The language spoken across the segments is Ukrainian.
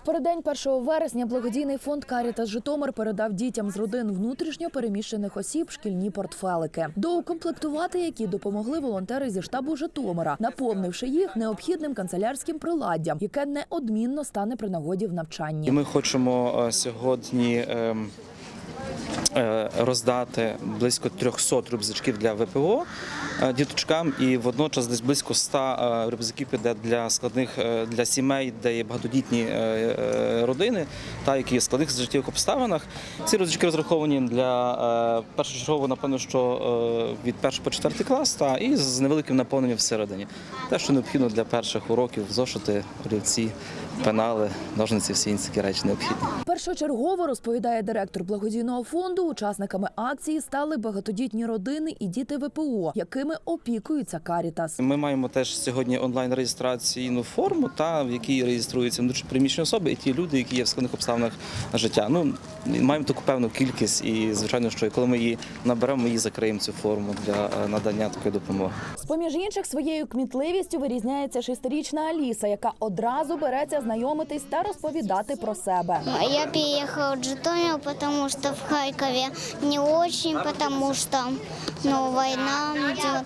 В переддень 1 вересня благодійний фонд Карітас Житомир передав дітям з родин внутрішньо переміщених осіб шкільні портфелики, доукомплектувати які допомогли волонтери зі штабу Житомира, наповнивши їх необхідним канцелярським приладдям, яке неодмінно стане при нагоді в навчанні. Ми хочемо е, сьогодні ем, роздати близько 300 рюкзачків для ВПО е, діточкам, і водночас десь близько 100 е, рюкзаків піде для складних е, для сімей, де є багатодітні е, е, родини, та які є складних життєвих обставинах. Ці рюкзачки розраховані для е, першочергово, напевно, що е, від 1 по 4 клас, та і з невеликим наповненням всередині. Те, що необхідно для перших уроків, зошити, олівці, пенали, ножниці, всі інші такі речі необхідні. Першочергово розповідає директор благодійного фонду. Учасниками акції стали багатодітні родини і діти ВПО, якими опікується Карітас. Ми маємо теж сьогодні онлайн реєстраційну форму, та в якій реєструються внутрішньоприміщені особи і ті люди, які є в складних обставинах життя. Ну маємо таку певну кількість, і звичайно, що коли ми її наберемо, ми її закриємо цю форму для е, надання такої допомоги. З поміж інших своєю кмітливістю вирізняється шестирічна Аліса, яка одразу береться знайомитись та розповідати про себе. Я переехала в Житомир, потому что в Харькове не очень, потому что ну, война идет.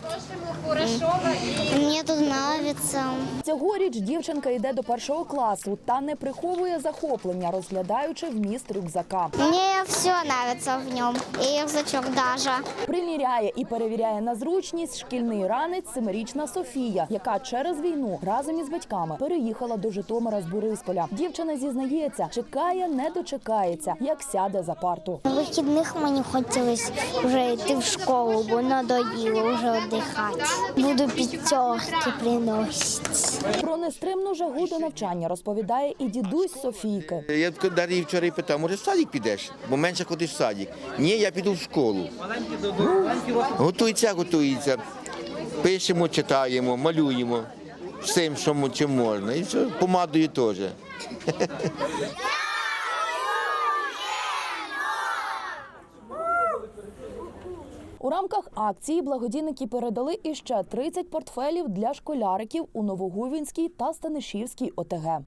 М. Мне тут нравится. Цьогоріч дівчинка йде до першого класу та не приховує захоплення, розглядаючи вміст рюкзака. Мне все нравится в нем, и рюкзачок даже. Приміряє і перевіряє на зручність шкільний ранець семирічна Софія, яка через війну разом із батьками переїхала до Житомира з Борисполя. Дівчина зізнається, чекає, не дочекається, як сяде за парту. На вихідних мені хотілося вже йти в школу, бо надоїло вже віддихати. Буду п'ятерки приносити. Про нестримну жагу до навчання розповідає і дідусь Софійки. Я Дар'ї вчора питав, може в садик підеш, бо менше ходиш в садик. Ні, я піду в школу. Готується, готується. Пишемо, читаємо, малюємо. Всім, що чим можна. І все, помадою теж. У рамках акції благодійники передали іще 30 портфелів для школяриків у Новогувінській та Станишівській ОТГ.